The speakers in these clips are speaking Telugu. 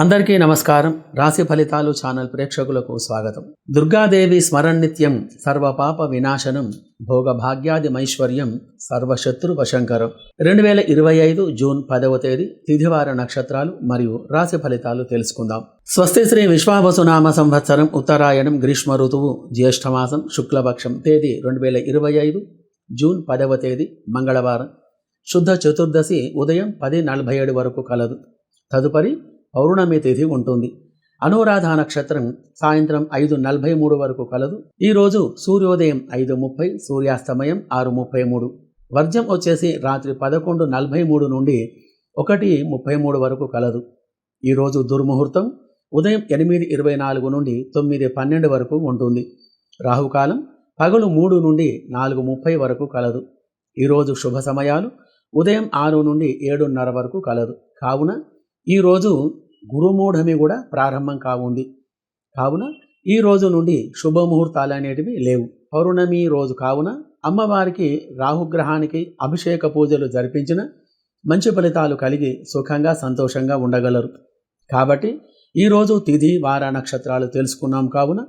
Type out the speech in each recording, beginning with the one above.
అందరికీ నమస్కారం. రాశి ఫలితాలు ఛానల్ ప్రేక్షకులకు స్వాగతం. దుర్గాదేవి స్మరణిత్యం సర్వపాప వినాశనం భోగభాగ్యాదిమైశ్వర్యం సర్వశత్రు వశంకరం రెండు వేల ఇరవై ఐదు జూన్ పదవ తేదీ తిథివార నక్షత్రాలు మరియు రాశి ఫలితాలు తెలుసుకుందాం. స్వస్తి శ్రీ విశ్వావసునామ సంవత్సరం ఉత్తరాయణం గ్రీష్మ ఋతువు జ్యేష్ఠమాసం శుక్లపక్షం తేదీ రెండు వేల ఇరవై ఐదు జూన్ పదవ తేదీ మంగళవారం. శుద్ధ చతుర్దశి ఉదయం పది నలభై ఏడు వరకు కలదు. తదుపరి పౌర్ణమి తిథి ఉంటుంది. అనురాధ నక్షత్రం సాయంత్రం ఐదు నలభై మూడు వరకు కలదు. ఈరోజు సూర్యోదయం ఐదు ముప్పై సూర్యాస్తమయం ఆరు ముప్పై మూడు. వర్జం వచ్చేసి రాత్రి పదకొండు నలభై మూడు నుండి ఒకటి ముప్పై మూడు వరకు కలదు. ఈరోజు దుర్ముహూర్తం ఉదయం ఎనిమిది ఇరవై నాలుగు నుండి తొమ్మిది పన్నెండు వరకు ఉంటుంది. రాహుకాలం పగలు మూడు నుండి నాలుగు ముప్పై వరకు కలదు. ఈరోజు శుభ సమయాలు ఉదయం ఆరు నుండి ఏడున్నర వరకు కలదు. కావున ఈరోజు గురుమూఢమి కూడా ప్రారంభం కావుంది. కావున ఈ రోజు నుండి శుభముహూర్తాలు అనేటివి లేవు. పౌర్ణమి రోజు కావున అమ్మవారికి రాహుగ్రహానికి అభిషేక పూజలు జరిపించిన మంచి ఫలితాలు కలిగి సుఖంగా సంతోషంగా ఉండగలరు. కాబట్టి ఈరోజు తిథి వార నక్షత్రాలు తెలుసుకున్నాం కావున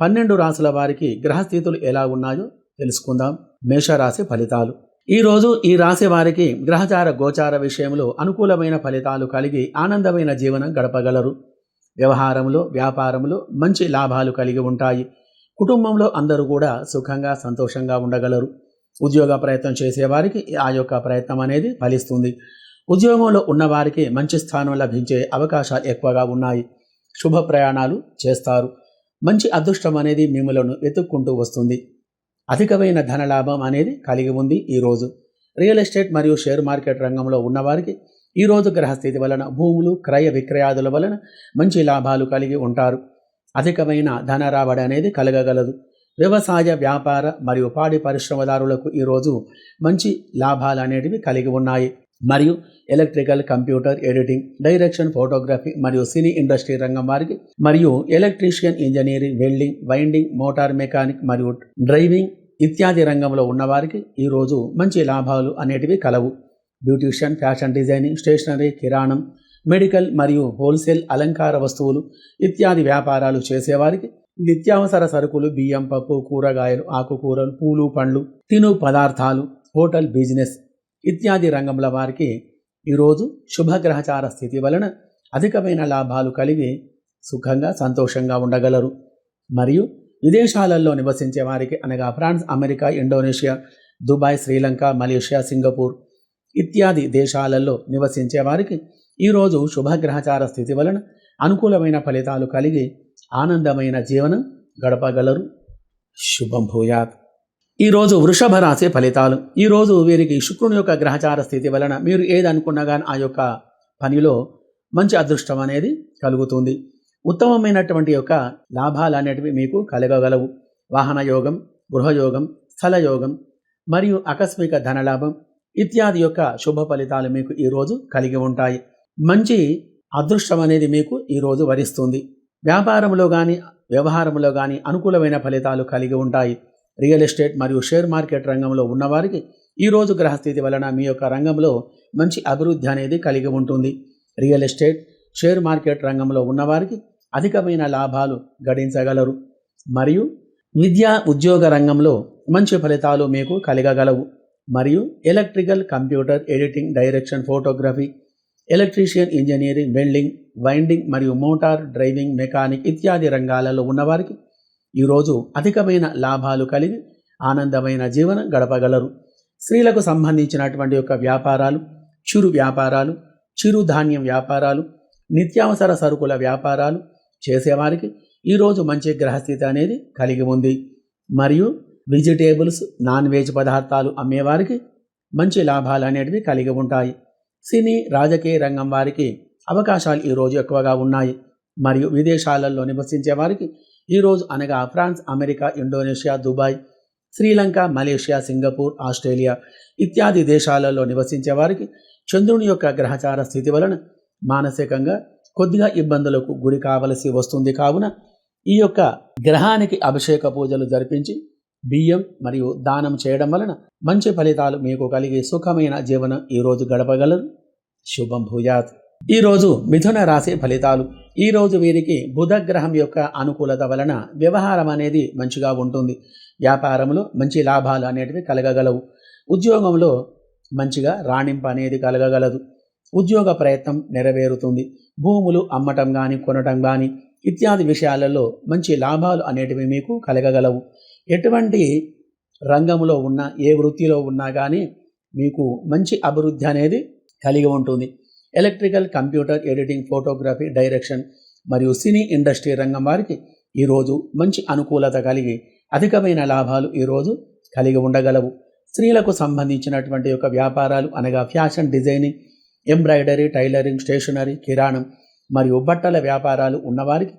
పన్నెండు రాసుల వారికి గ్రహస్థితులు ఎలా ఉన్నాయో తెలుసుకుందాం. మేషరాశి ఫలితాలు. ఈరోజు ఈ రాశి వారికి గ్రహచార గోచార విషయంలో అనుకూలమైన ఫలితాలు కలిగి ఆనందమైన జీవనం గడపగలరు. వ్యవహారంలో వ్యాపారంలో మంచి లాభాలు కలిగి ఉంటాయి. కుటుంబంలో అందరూ కూడా సుఖంగా సంతోషంగా ఉండగలరు. ఉద్యోగ ప్రయత్నం చేసేవారికి ఆ యొక్క ప్రయత్నం అనేది ఫలిస్తుంది. ఉద్యోగంలో ఉన్నవారికి మంచి స్థానం లభించే అవకాశాలు ఎక్కువగా ఉన్నాయి. శుభ ప్రయాణాలు చేస్తారు. మంచి అదృష్టం అనేది మిమ్మలను వెతుక్కుంటూ వస్తుంది. అధికమైన ధనలాభం అనేది కలిగి ఉంది ఈరోజు రియల్ ఎస్టేట్ మరియు షేర్ మార్కెట్ రంగంలో ఉన్నవారికి ఈరోజు గ్రహస్థితి వలన భూములు క్రయ విక్రయాదుల వలన మంచి లాభాలు కలిగి ఉంటారు. అధికమైన ధన రాబడి అనేది కలగగలదు. వ్యవసాయ వ్యాపార మరియు పాడి పరిశ్రమదారులకు ఈరోజు మంచి లాభాలు అనేటివి కలిగి ఉన్నాయి. మరియు electrical computer editing direction photography మరియు సినీ ఇండస్ట్రీ రంగం వారికి మరియు electrician engineering welding winding motor mechanic మరియు డ్రైవింగ్ ఇత్యాది రంగంలో ఉన్నవారికి ఈరోజు మంచి లాభాలు అనేటివి కలవు. బ్యూటీషియన్ ఫ్యాషన్ డిజైనింగ్ స్టేషనరీ కిరాణం మెడికల్ మరియు హోల్సేల్ అలంకార వస్తువులు ఇత్యాది వ్యాపారాలు చేసేవారికి నిత్యావసర సరుకులు బియ్యం పప్పు కూరగాయలు ఆకుకూరలు పూలు పండ్లు తిను పదార్థాలు హోటల్ బిజినెస్ ఇత్యాది రంగంల వారికి ఈరోజు శుభగ్రహచార స్థితి వలన అధికమైన లాభాలు కలిగి సుఖంగా సంతోషంగా ఉండగలరు. మరియు విదేశాలలో నివసించే వారికి అనగా France America Indonesia Dubai Sri Lanka Malaysia Singapore ఇత్యాది దేశాలలో నివసించే వారికి ఈరోజు శుభగ్రహచార స్థితి వలన అనుకూలమైన ఫలితాలు కలిగి ఆనందమైన జీవనం గడపగలరు. శుభం భూయాత్. ఈరోజు వృషభ రాశి ఫలితాలు. ఈరోజు వీరికి శుక్రుని యొక్క గ్రహచార స్థితి వలన మీరు ఏది అనుకున్నా కానీ ఆ యొక్క పనిలో మంచి అదృష్టం అనేది కలుగుతుంది. ఉత్తమమైనటువంటి యొక్క లాభాలు అనేటివి మీకు కలగగలవు. వాహన యోగం గృహయోగం స్థల యోగం మరియు ఆకస్మిక ధనలాభం ఇత్యాది యొక్క శుభ ఫలితాలు మీకు ఈరోజు కలిగి ఉంటాయి. మంచి అదృష్టం అనేది మీకు ఈరోజు వరిస్తుంది. వ్యాపారంలో కానీ వ్యవహారంలో కానీ అనుకూలమైన ఫలితాలు కలిగి ఉంటాయి. రియల్ ఎస్టేట్ మరియు షేర్ మార్కెట్ రంగంలో ఉన్నవారికి ఈరోజు గ్రహస్థితి వలన మీ యొక్క రంగంలో మంచి అభివృద్ధి అనేది కలిగి ఉంటుంది. రియల్ ఎస్టేట్ షేర్ మార్కెట్ రంగంలో ఉన్నవారికి అధికమైన లాభాలు గడించగలరు. మరియు విద్యా ఉద్యోగ రంగంలో మంచి ఫలితాలు మీకు కలగగలవు. మరియు electrical computer editing direction photography electrician engineering welding winding మరియు మోటార్ డ్రైవింగ్ మెకానిక్ ఇత్యాది రంగాలలో ఉన్నవారికి ఈరోజు అధికమైన లాభాలు కలిగి ఆనందమైన జీవనం గడపగలరు. స్త్రీలకు సంబంధించినటువంటి యొక్క వ్యాపారాలు చిరు వ్యాపారాలు చిరుధాన్యం వ్యాపారాలు నిత్యావసర సరుకుల వ్యాపారాలు చేసేవారికి ఈరోజు మంచి గ్రహస్థితి అనేది కలిగి ఉంది. మరియు వెజిటేబుల్స్ నాన్ వెజ్ పదార్థాలు అమ్మేవారికి మంచి లాభాలు అనేటివి కలిగి ఉంటాయి. సినీ రాజకీయ రంగం వారికి అవకాశాలు ఈరోజు ఎక్కువగా ఉన్నాయి. మరియు విదేశాలలో నివసించే వారికి ఈరోజు అనగా France America Indonesia Dubai Sri Lanka Malaysia Singapore Australia ఇత్యాది దేశాలలో నివసించే వారికి చంద్రుని యొక్క గ్రహచార స్థితి వలన మానసికంగా కొద్దిగా ఇబ్బందులకు గురి కావలసి వస్తుంది. కావున ఈ యొక్క గ్రహానికి అభిషేక పూజలు జరిపించి బియ్యం మరియు దానం చేయడం వలన మంచి ఫలితాలు మీకు కలిగి సుఖమైన జీవనం ఈరోజు గడపగలరు. శుభం భూయాత్. ఈరోజు మిథున రాశి ఫలితాలు. ఈరోజు వీరికి బుధ గ్రహం యొక్క అనుకూలత వలన వ్యవహారం అనేది మంచిగా ఉంటుంది. వ్యాపారంలో మంచి లాభాలు అనేటివి కలగగలవు. ఉద్యోగంలో మంచిగా రాణింపు అనేది కలగగలదు. ఉద్యోగ ప్రయత్నం నెరవేరుతుంది. భూములు అమ్మటం కానీ కొనటం కానీ ఇత్యాది విషయాలలో మంచి లాభాలు అనేటివి మీకు కలగగలవు. ఎటువంటి రంగంలో ఉన్నా ఏ వృత్తిలో ఉన్నా కానీ మీకు మంచి అభివృద్ధి అనేది కలిగి ఉంటుంది. Electrical computer editing photography direction మరియు సినీ ఇండస్ట్రీ రంగం వారికి ఈరోజు మంచి అనుకూలత కలిగి అధికమైన లాభాలు ఈరోజు కలిగి ఉండగలవు. స్త్రీలకు సంబంధించినటువంటి యొక్క వ్యాపారాలు అనగా fashion designing embroidery tailoring stationery కిరాణం మరియు బట్టల వ్యాపారాలు ఉన్నవారికి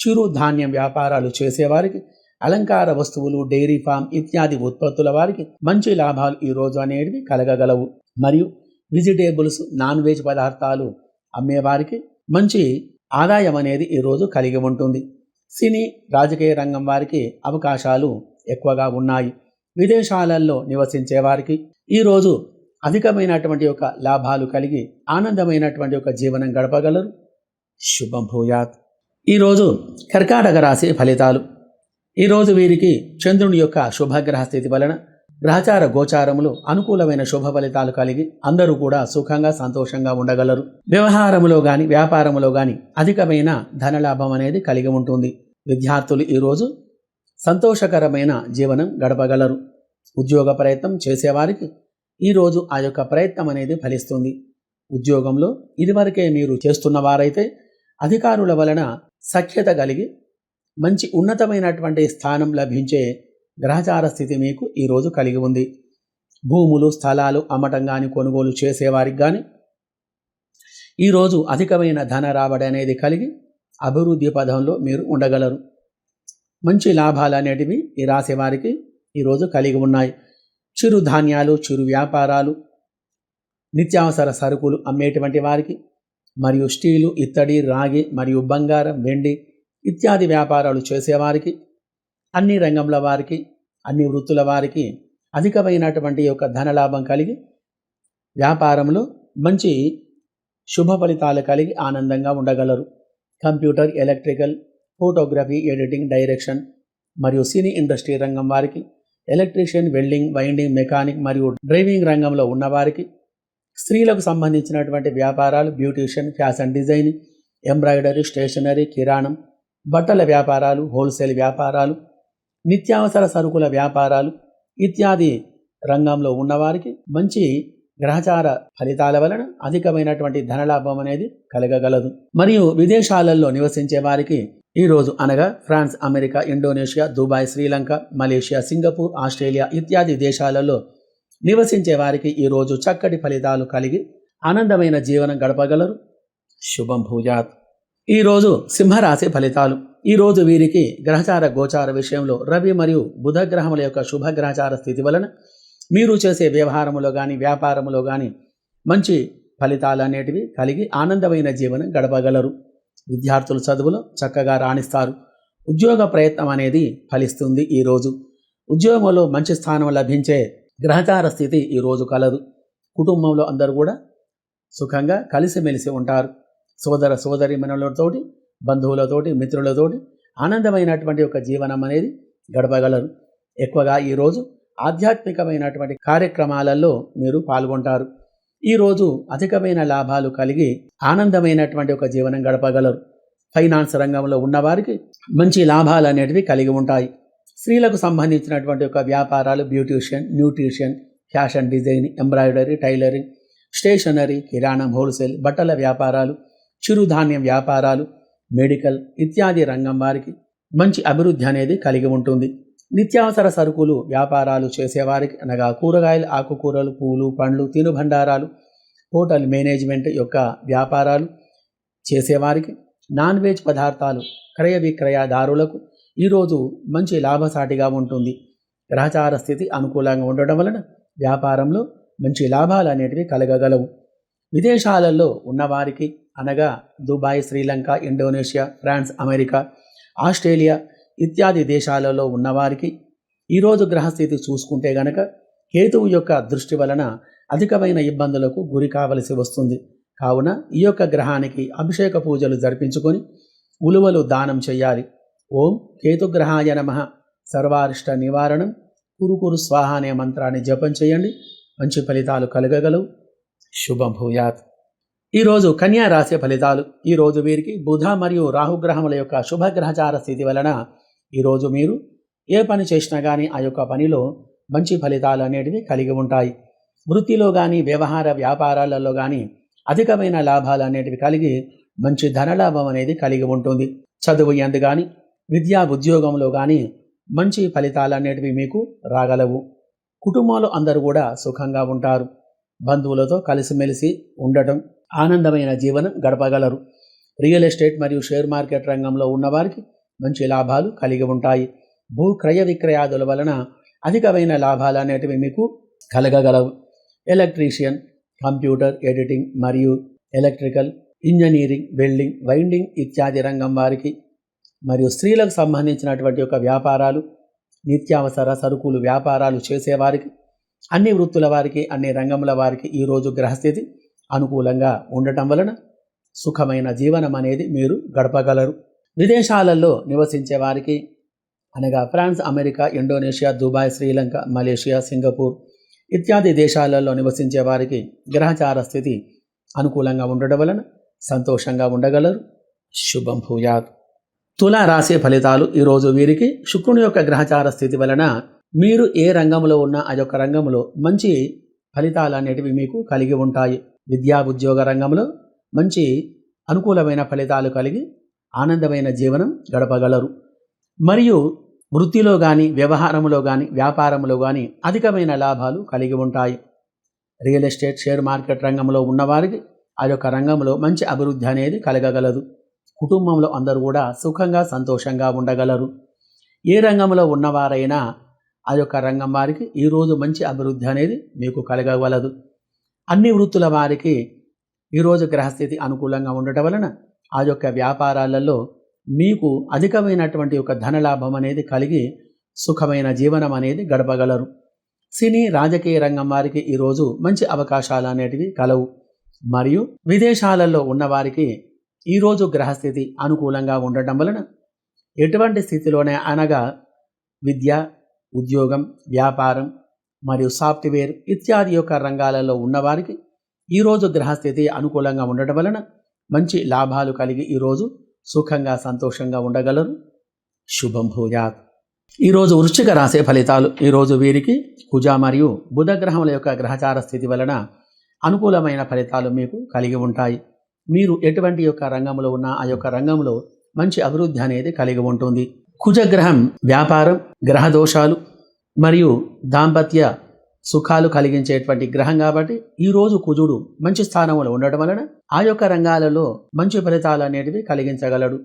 చిరు ధాన్యం వ్యాపారాలు చేసేవారికి అలంకార వస్తువులు డైరీ ఫామ్ ఇత్యాది ఉత్పత్తుల వారికి మంచి లాభాలు ఈరోజు అనేవి కలగగలవు. మరియు వెజిటేబుల్స్ నాన్ వెజ్ పదార్థాలు అమ్మేవారికి మంచి ఆదాయం అనేది ఈరోజు కలిగి ఉంటుంది. సినీ రాజకీయ రంగం వారికి అవకాశాలు ఎక్కువగా ఉన్నాయి. విదేశాలలో నివసించే వారికి ఈరోజు అధికమైనటువంటి యొక్క లాభాలు కలిగి ఆనందమైనటువంటి ఒక జీవనం గడపగలరు. శుభం భూయాత్. ఈరోజు కర్కాటక రాశి ఫలితాలు. ఈరోజు వీరికి చంద్రుని యొక్క శుభగ్రహ స్థితి వలన గ్రహచార గోచారములు అనుకూలమైన శుభ ఫలితాలు కలిగి అందరూ కూడా సుఖంగా సంతోషంగా ఉండగలరు. వ్యవహారములో గాని వ్యాపారములో గాని అధికమైన ధనలాభం అనేది కలిగి ఉంటుంది. విద్యార్థులు ఈరోజు సంతోషకరమైన జీవనం గడపగలరు. ఉద్యోగ ప్రయత్నం చేసేవారికి ఈరోజు ఆ యొక్క ప్రయత్నం అనేది ఫలిస్తుంది. ఉద్యోగంలో ఇదివరకే మీరు చేస్తున్న వారైతే అధికారుల వలన సఖ్యత కలిగి మంచి ఉన్నతమైనటువంటి స్థానం లభించే గ్రహచార స్థితి మీకు ఈరోజు కలిగి ఉంది. భూములు స్థలాలు అమ్మటం కానీ కొనుగోలు చేసేవారికి కానీ ఈరోజు అధికమైన ధన రాబడి అనేది కలిగి అభివృద్ధి పదంలో మీరు ఉండగలరు. మంచి లాభాలు అనేటివి ఈ రాశి వారికి ఈరోజు కలిగి ఉన్నాయి. చిరుధాన్యాలు చిరు వ్యాపారాలు నిత్యావసర సరుకులు అమ్మేటువంటి వారికి మరియు స్టీలు ఇత్తడి రాగి మరియు బంగారం వెండి ఇత్యాది వ్యాపారాలు చేసేవారికి అన్ని రంగంల వారికి అన్ని వృత్తుల వారికి అధికమైనటువంటి యొక్క ధనలాభం కలిగి వ్యాపారంలో మంచి శుభ ఫలితాలు కలిగి ఆనందంగా ఉండగలరు. Computer electrical photography editing direction మరియు సినీ ఇండస్ట్రీ రంగం వారికి ఎలక్ట్రీషియన్ వెల్డింగ్ వైండింగ్ మెకానిక్ మరియు డ్రైవింగ్ రంగంలో ఉన్నవారికి స్త్రీలకు సంబంధించినటువంటి వ్యాపారాలు beautician fashion design embroidery stationery కిరాణం బట్టల వ్యాపారాలు హోల్సేల్ వ్యాపారాలు నిత్యావసర సరుకుల వ్యాపారాలు ఇత్యాది రంగంలో ఉన్నవారికి మంచి గ్రహచార ఫలితాల వలన అధికమైనటువంటి ధనలాభం అనేది కలగగలదు. మరియు విదేశాలలో నివసించే వారికి ఈరోజు అనగా France America Indonesia Dubai Sri Lanka Malaysia Singapore Australia ఇత్యాది దేశాలలో నివసించే వారికి ఈరోజు చక్కటి ఫలితాలు కలిగి ఆనందమైన జీవనం గడపగలరు. శుభం భూజాత్ ఈరోజు సింహరాశి ఫలితాలు. ఈరోజు వీరికి గ్రహచార గోచార విషయంలో రవి మరియు బుధ గ్రహముల యొక్క శుభ గ్రహచార స్థితి వలన మీరు చేసే వ్యవహారములో కానీ వ్యాపారములో కానీ మంచి ఫలితాలు అనేటివి కలిగి ఆనందమైన జీవనం గడపగలరు. విద్యార్థులు చదువులో చక్కగా రాణిస్తారు. ఉద్యోగ ప్రయత్నం అనేది ఫలిస్తుంది ఈరోజు ఉద్యోగంలో మంచి స్థానం లభించే గ్రహచార స్థితి ఈరోజు కలదు. కుటుంబంలో అందరూ కూడా సుఖంగా కలిసిమెలిసి ఉంటారు. సోదర సోదరి మనలతోటి బంధువులతోటి మిత్రులతోటి ఆనందమైనటువంటి ఒక జీవనం అనేది గడపగలరు. ఎక్కువగా ఈరోజు ఆధ్యాత్మికమైనటువంటి కార్యక్రమాలలో మీరు పాల్గొంటారు. ఈరోజు అధికమైన లాభాలు కలిగి ఆనందమైనటువంటి ఒక జీవనం గడపగలరు. ఫైనాన్స్ రంగంలో ఉన్నవారికి మంచి లాభాలు అనేటివి కలిగి ఉంటాయి. స్త్రీలకు సంబంధించినటువంటి ఒక వ్యాపారాలు beautician nutrition fashion design embroidery tailoring stationery కిరాణం హోల్సేల్ బట్టల వ్యాపారాలు చిరుధాన్యం వ్యాపారాలు మెడికల్ ఇత్యాది రంగం వారికి మంచి అభివృద్ధి అనేది కలిగి ఉంటుంది. నిత్యావసర సరుకులు వ్యాపారాలు చేసేవారికి అనగా కూరగాయలు ఆకుకూరలు పూలు పండ్లు తినుబండారాలు హోటల్ మేనేజ్మెంట్ యొక్క వ్యాపారాలు చేసేవారికి నాన్ వెజ్ పదార్థాలు క్రయ విక్రయదారులకు ఈరోజు మంచి లాభసాటిగా ఉంటుంది. గ్రహచార స్థితి అనుకూలంగా ఉండడం వలన వ్యాపారంలో మంచి లాభాలు అనేటివి కలగగలవు. విదేశాలలో ఉన్నవారికి అనగా Dubai Sri Lanka Indonesia France America Australia ఇత్యాది దేశాలలో ఉన్నవారికి ఈరోజు గ్రహస్థితి చూసుకుంటే గనక కేతువు యొక్క దృష్టి వలన అధికమైన ఇబ్బందులకు గురి కావలసి వస్తుంది. కావున ఈ యొక్క గ్రహానికి అభిషేక పూజలు జరిపించుకొని ఉలువలు దానం చేయాలి. ఓం కేతుగ్రహాయ నమ. సర్వారిష్ట నివారణం. కురుకురు స్వాహానే స్వాహ అనే మంత్రాన్ని జపం చేయండి. మంచి ఫలితాలు కలగగలవు. శుభం భూయాత్. ఈరోజు కన్యా రాశి ఫలితాలు. ఈరోజు వీరికి బుధ మరియు రాహుగ్రహముల యొక్క శుభగ్రహచార స్థితి వలన ఈరోజు మీరు ఏ పని చేసినా కానీ ఆ యొక్క పనిలో మంచి ఫలితాలు అనేటివి కలిగి ఉంటాయి. వృత్తిలో కానీ వ్యవహార వ్యాపారాలలో కానీ అధికమైన లాభాలు అనేటివి కలిగి మంచి ధనలాభం అనేది కలిగి ఉంటుంది. చదువు ఎందు కానీ విద్యా ఉద్యోగంలో కానీ మంచి ఫలితాలు అనేటివి మీకు రాగలవు. కుటుంబంలో అందరూ కూడా సుఖంగా ఉంటారు. బంధువులతో కలిసిమెలిసి ఉండటం ఆనందమైన జీవనం గడపగలరు. రియల్ ఎస్టేట్ మరియు షేర్ మార్కెట్ రంగంలో ఉన్నవారికి మంచి లాభాలు కలిగి ఉంటాయి. భూ క్రయ విక్రయాదుల వలన అధికమైన లాభాలు అనేటివి మీకు కలగగలవు. ఎలక్ట్రీషియన్ కంప్యూటర్ ఎడిటింగ్ మరియు ఎలక్ట్రికల్ ఇంజనీరింగ్ వెల్డింగ్ వైండింగ్ ఇత్యాది రంగం వారికి మరియు స్త్రీలకు సంబంధించినటువంటి యొక్క వ్యాపారాలు నిత్యావసర సరుకులు వ్యాపారాలు చేసేవారికి అన్ని వృత్తుల వారికి అన్ని రంగముల వారికి ఈరోజు గ్రహస్థితి అనుకూలంగా ఉండటం వలన సుఖమైన జీవనం అనేది మీరు గడపగలరు. విదేశాలలో నివసించే వారికి అనగా France America Indonesia Dubai Sri Lanka Malaysia Singapore ఇత్యాది దేశాలలో నివసించే వారికి గ్రహచార స్థితి అనుకూలంగా ఉండడం వలన సంతోషంగా ఉండగలరు. శుభం భూయాత్. తులా రాసే ఫలితాలు ఈరోజు వీరికి శుక్రుని యొక్క గ్రహచార స్థితి వలన మీరు ఏ రంగంలో ఉన్నా ఆ యొక్క రంగంలో మంచి ఫలితాలు అనేటివి మీకు కలిగి ఉంటాయి. విద్యా ఉద్యోగ రంగంలో మంచి అనుకూలమైన ఫలితాలు కలిగి ఆనందమైన జీవనం గడపగలరు. మరియు వృత్తిలో కానీ వ్యవహారంలో కానీ వ్యాపారంలో కానీ అధికమైన లాభాలు కలిగి ఉంటాయి. రియల్ ఎస్టేట్ షేర్ మార్కెట్ రంగంలో ఉన్నవారికి ఆ యొక్క రంగంలో మంచి అభివృద్ధి అనేది కలగగలదు. కుటుంబంలో అందరూ కూడా సుఖంగా సంతోషంగా ఉండగలరు. ఏ రంగంలో ఉన్నవారైనా ఆ యొక్క రంగం వారికి ఈరోజు మంచి అభివృద్ధి అనేది మీకు కలగగలదు. అన్ని వృత్తుల వారికి ఈరోజు గ్రహస్థితి అనుకూలంగా ఉండటం వలన ఆ యొక్క వ్యాపారాలలో మీకు అధికమైనటువంటి ఒక ధనలాభం అనేది కలిగి సుఖమైన జీవనం అనేది గడపగలరు. సినీ రాజకీయ రంగం వారికి ఈరోజు మంచి అవకాశాలు అనేటివి కలవు. మరియు విదేశాలలో ఉన్నవారికి ఈరోజు గ్రహస్థితి అనుకూలంగా ఉండటం వలన ఎటువంటి స్థితిలోనే అనగా విద్య ఉద్యోగం వ్యాపారం మరియు సాఫ్ట్వేర్ ఇత్యాది యొక్క రంగాలలో ఉన్నవారికి ఈరోజు గ్రహస్థితి అనుకూలంగా ఉండటం వలన మంచి లాభాలు కలిగి ఈరోజు సుఖంగా సంతోషంగా ఉండగలరు. శుభం భూయాత్. ఈరోజు వృశ్చిక రాసే ఫలితాలు ఈరోజు వీరికి కుజ మరియు బుధ గ్రహముల యొక్క గ్రహచార స్థితి వలన అనుకూలమైన ఫలితాలు మీకు కలిగి ఉంటాయి. మీరు ఎటువంటి యొక్క రంగంలో ఉన్న ఆ యొక్క రంగంలో మంచి అభివృద్ధి అనేది కలిగి ఉంటుంది. కుజగ్రహం వ్యాపారం గ్రహ దోషాలు మరియు దాంపత్య సుఖాలు కలిగించేటువంటి గ్రహం కాబట్టి ఈరోజు కుజుడు మంచి స్థానంలో ఉండటం వలన ఆ యొక్క రంగాలలో మంచి ఫలితాలు అనేటివి కలిగించగలడు.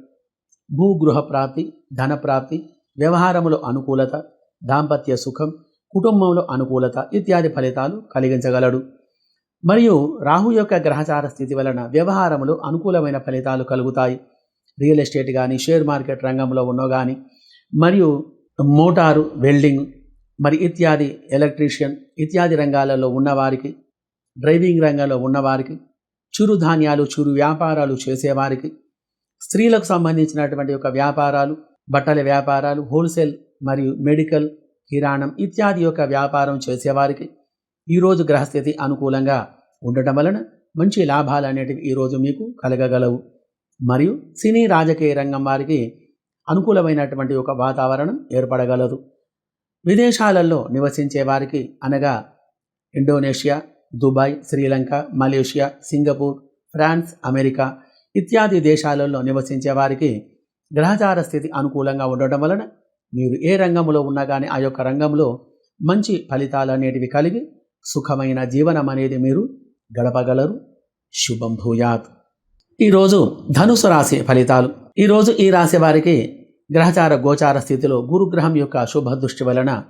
భూగృహ ప్రాప్తి ధన ప్రాప్తి వ్యవహారములో అనుకూలత దాంపత్య సుఖం కుటుంబంలో అనుకూలత ఇత్యాది ఫలితాలు కలిగించగలడు. మరియు రాహు యొక్క గ్రహచార స్థితి వలన వ్యవహారములు అనుకూలమైన ఫలితాలు కలుగుతాయి. రియల్ ఎస్టేట్ కానీ షేర్ మార్కెట్ రంగంలో ఉన్నో కానీ మరియు మోటారు వెల్డింగ్ మరి ఇత్యాది ఎలక్ట్రీషియన్ ఇత్యాది రంగాలలో ఉన్నవారికి డ్రైవింగ్ రంగంలో ఉన్నవారికి చిరుధాన్యాలు చిరు వ్యాపారాలు చేసేవారికి స్త్రీలకు సంబంధించినటువంటి యొక్క వ్యాపారాలు బట్టల వ్యాపారాలు హోల్సేల్ మరియు మెడికల్ కిరాణం ఇత్యాది యొక్క వ్యాపారం చేసేవారికి ఈరోజు గ్రహస్థితి అనుకూలంగా ఉండటం వలన మంచి లాభాలు అనేటివి ఈరోజు మీకు కలగగలవు. మరియు సినీ రాజకీయ రంగం వారికి అనుకూలమైనటువంటి ఒక వాతావరణం ఏర్పడగలదు. విదేశాలలో నివసించే వారికి అనగా Indonesia Dubai Sri Lanka Malaysia Singapore France America ఇత్యాది దేశాలలో నివసించే వారికి గ్రహచార స్థితి అనుకూలంగా ఉండటం వలన మీరు ఏ రంగంలో ఉన్నా కానీ ఆ యొక్క రంగంలో మంచి ఫలితాలు అనేటివి కలిగి సుఖమైన జీవనం అనేది మీరు గడపగలరు. శుభం భూయాత్. ఈరోజు ధనుసు రాశి ఫలితాలు. ఈరోజు ఈ రాశి వారికి గ్రహచార గోచార స్థితిలో గురుగ్రహం యొక్క శుభ దృష్టి వలన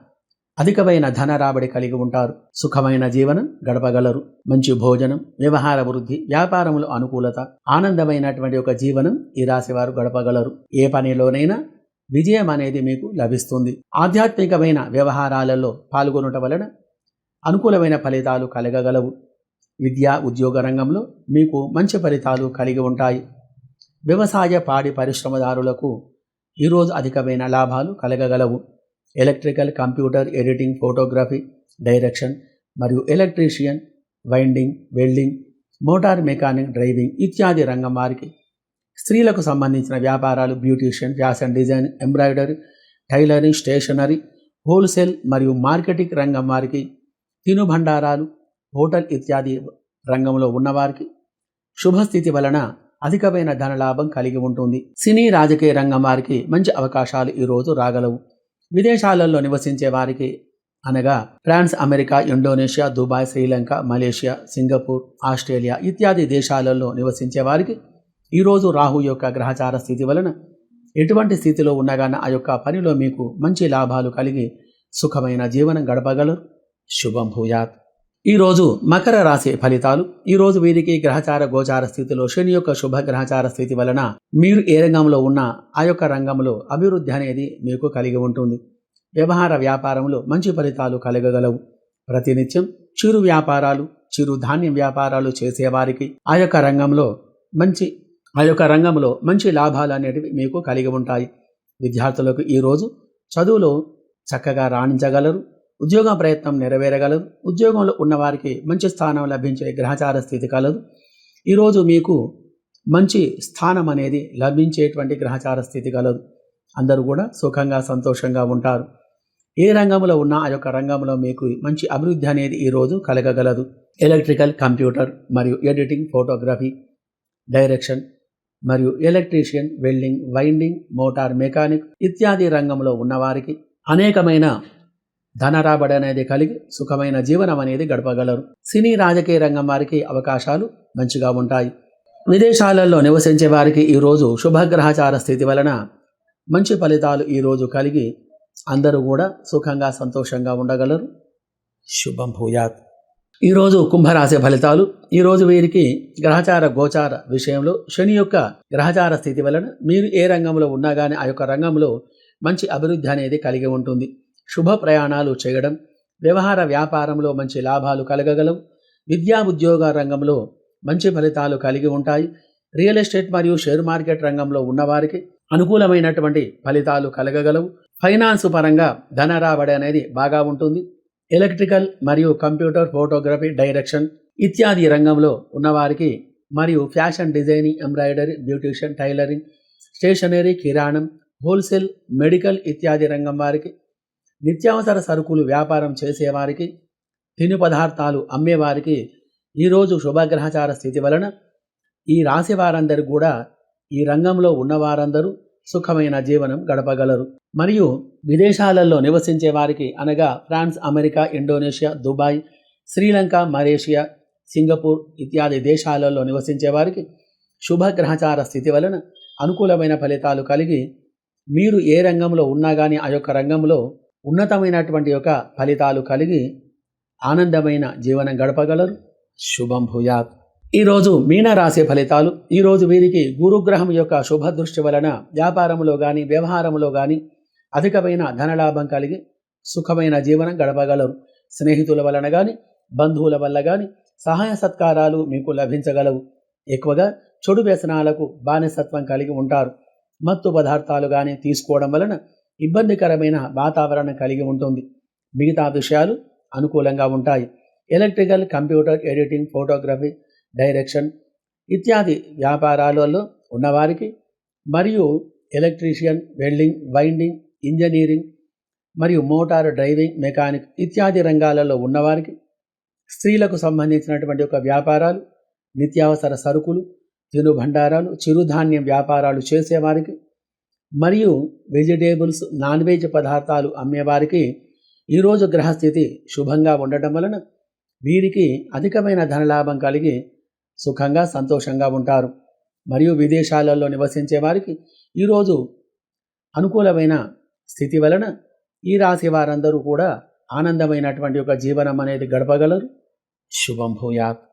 అధికమైన ధన రాబడి కలిగి ఉంటారు. సుఖమైన జీవనం గడపగలరు. మంచి భోజనం వ్యవహార వృద్ధి వ్యాపారములు అనుకూలత ఆనందమైనటువంటి ఒక జీవనం ఈ రాశి వారు గడపగలరు. ఏ పనిలోనైనా విజయం అనేది మీకు లభిస్తుంది. ఆధ్యాత్మికమైన వ్యవహారాలలో పాల్గొనటం వలన అనుకూలమైన ఫలితాలు కలగగలవు. విద్యా ఉద్యోగ రంగంలో మీకు మంచి ఫలితాలు కలిగి ఉంటాయి. వ్యవసాయ పాడి పరిశ్రమదారులకు ఈరోజు అధికమైన లాభాలు కలగగలవు. Electrical computer editing photography direction మరియు electrician winding welding motor mechanic driving ఇత్యాది రంగం వారికి. స్త్రీలకు సంబంధించిన వ్యాపారాలు beautician fashion design embroidery tailoring stationery wholesale మరియు మార్కెటింగ్ రంగం వారికి. తినుబండారాలు హోటల్ ఇత్యాది రంగంలో ఉన్నవారికి. శుభస్థితి వలన అధికమైన ధనలాభం కలిగి ఉంటుంది. సినీ రాజకీయ రంగం వారికి మంచి అవకాశాలు ఈరోజు రాగలవు. విదేశాలలో నివసించే వారికి అనగా France America Indonesia Dubai Sri Lanka Malaysia Singapore Australia ఇత్యాది దేశాలలో నివసించే వారికి ఈరోజు రాహు యొక్క గ్రహచార స్థితి వలన ఎటువంటి స్థితిలో ఉన్నగానే ఆ యొక్క పనిలో మీకు మంచి లాభాలు కలిగి సుఖమైన జీవనం గడపగలరు. శుభం భూయాత్. ఈరోజు మకర రాశి ఫలితాలు. ఈరోజు వీరికి గ్రహచార గోచార స్థితిలో శని యొక్క శుభ గ్రహచార స్థితి వలన మీరు ఏ రంగంలో ఉన్నా ఆ యొక్క రంగంలో అభివృద్ధి అనేది మీకు కలిగి ఉంటుంది. వ్యవహార వ్యాపారంలో మంచి ఫలితాలు కలగగలవు. ప్రతినిత్యం చిరు వ్యాపారాలు చిరు ధాన్యం వ్యాపారాలు చేసేవారికి ఆ యొక్క రంగంలో మంచి ఆ యొక్క రంగంలో మంచి లాభాలు అనేటివి మీకు కలిగి ఉంటాయి. విద్యార్థులకు ఈరోజు చదువులో చక్కగా రాణించగలరు. ఉద్యోగ ప్రయత్నం నెరవేరగలదు. ఉద్యోగంలో ఉన్నవారికి మంచి స్థానం లభించే గ్రహచార స్థితి కలదు. ఈరోజు మీకు మంచి స్థానం అనేది లభించేటువంటి గ్రహచార స్థితి కలదు. అందరూ కూడా సుఖంగా సంతోషంగా ఉంటారు. ఏ రంగంలో ఉన్నా ఆ యొక్క రంగంలో మీకు మంచి అభివృద్ధి అనేది ఈరోజు కలగగలదు. ఎలక్ట్రికల్ కంప్యూటర్ మరియు ఎడిటింగ్ ఫోటోగ్రఫీ డైరెక్షన్ మరియు electrician welding winding motor mechanic ఇత్యాది రంగంలో ఉన్నవారికి అనేకమైన ధన రాబడి అనేది కలిగి సుఖమైన జీవనం అనేది గడపగలరు. సినీ రాజకీయ రంగం వారికి అవకాశాలు మంచిగా ఉంటాయి. విదేశాలలో నివసించే వారికి ఈరోజు శుభగ్రహచార స్థితి వలన మంచి ఫలితాలు ఈరోజు కలిగి అందరూ కూడా సుఖంగా సంతోషంగా ఉండగలరు. శుభం భూయాత్. ఈరోజు కుంభరాశి ఫలితాలు ఈరోజు వీరికి గ్రహచార గోచార విషయంలో శని యొక్క గ్రహచార స్థితి వలన మీరు ఏ రంగంలో ఉన్నా కానీ ఆ యొక్క రంగంలో మంచి అభివృద్ధి అనేది కలిగి ఉంటుంది. శుభ ప్రయాణాలు చేయడం వ్యవహార వ్యాపారంలో మంచి లాభాలు కలగగలవు విద్యా ఉద్యోగ రంగంలో మంచి ఫలితాలు కలిగి ఉంటాయి. రియల్ ఎస్టేట్ మరియు షేర్ మార్కెట్ రంగంలో ఉన్నవారికి అనుకూలమైనటువంటి ఫలితాలు కలగగలవు. ఫైనాన్స్ పరంగా ధన రాబడి అనేది బాగా ఉంటుంది. ఎలక్ట్రికల్ మరియు కంప్యూటర్ ఫోటోగ్రఫీ డైరెక్షన్ ఇత్యాది రంగంలో ఉన్నవారికి మరియు fashion designing embroidery beautician tailoring stationery కిరాణం హోల్సేల్ మెడికల్ ఇత్యాది రంగం వారికి నిత్యావసర సరుకులు వ్యాపారం చేసేవారికి తిను పదార్థాలు అమ్మేవారికి ఈరోజు శుభగ్రహచార స్థితి వలన ఈ రాశి వారందరూ కూడా ఈ రంగంలో ఉన్నవారందరూ సుఖమైన జీవనం గడపగలరు. మరియు విదేశాలలో నివసించే వారికి అనగా France America Indonesia Dubai Sri Lanka Malaysia Singapore ఇత్యాది దేశాలలో నివసించే వారికి శుభగ్రహచార స్థితి వలన అనుకూలమైన ఫలితాలు కలిగి మీరు ఏ రంగంలో ఉన్నా కానీ ఆ యొక్క రంగంలో ఉన్నతమైనటువంటి యొక్క ఫలితాలు కలిగి ఆనందమైన జీవనం గడపగలరు. శుభం భూయాత్. ఈరోజు మీన రాసే ఫలితాలు ఈరోజు వీరికి గురుగ్రహం యొక్క శుభ దృష్టి వలన వ్యాపారంలో కానీ వ్యవహారంలో కానీ అధికమైన ధనలాభం కలిగి సుఖమైన జీవనం గడపగలరు. స్నేహితుల వలన కానీ బంధువుల వల్ల కానీ సహాయ సత్కారాలు మీకు లభించగలవు. ఎక్కువగా చెడు వ్యసనాలకు బానిసత్వం కలిగి ఉంటారు. మత్తు పదార్థాలు కానీ తీసుకోవడం వలన ఇబ్బందికరమైన వాతావరణం కలిగి ఉంటుంది. మిగతా విషయాలు అనుకూలంగా ఉంటాయి. Electrical computer editing photography direction ఇత్యాది వ్యాపారాలలో ఉన్నవారికి మరియు ఎలక్ట్రీషియన్ వెల్డింగ్ వైండింగ్ ఇంజనీరింగ్ మరియు మోటార్ డ్రైవింగ్ మెకానిక్ ఇత్యాది రంగాలలో ఉన్నవారికి స్త్రీలకు సంబంధించినటువంటి ఒక వ్యాపారాలు నిత్యావసర సరుకులు తినుబండారాలు చిరుధాన్యం వ్యాపారాలు చేసేవారికి మరియు వెజిటేబుల్స్ నాన్ వెజ్ పదార్థాలు అమ్మేవారికి ఈరోజు గ్రహస్థితి శుభంగా ఉండటం వలన వీరికి అధికమైన ధనలాభం కలిగి సుఖంగా సంతోషంగా ఉంటారు. మరియు విదేశాలలో నివసించే వారికి ఈరోజు అనుకూలమైన స్థితి వలన ఈ రాశి వారందరూ కూడా ఆనందమైనటువంటి ఒక జీవనం అనేది గడపగలరు. శుభం భూయాత్.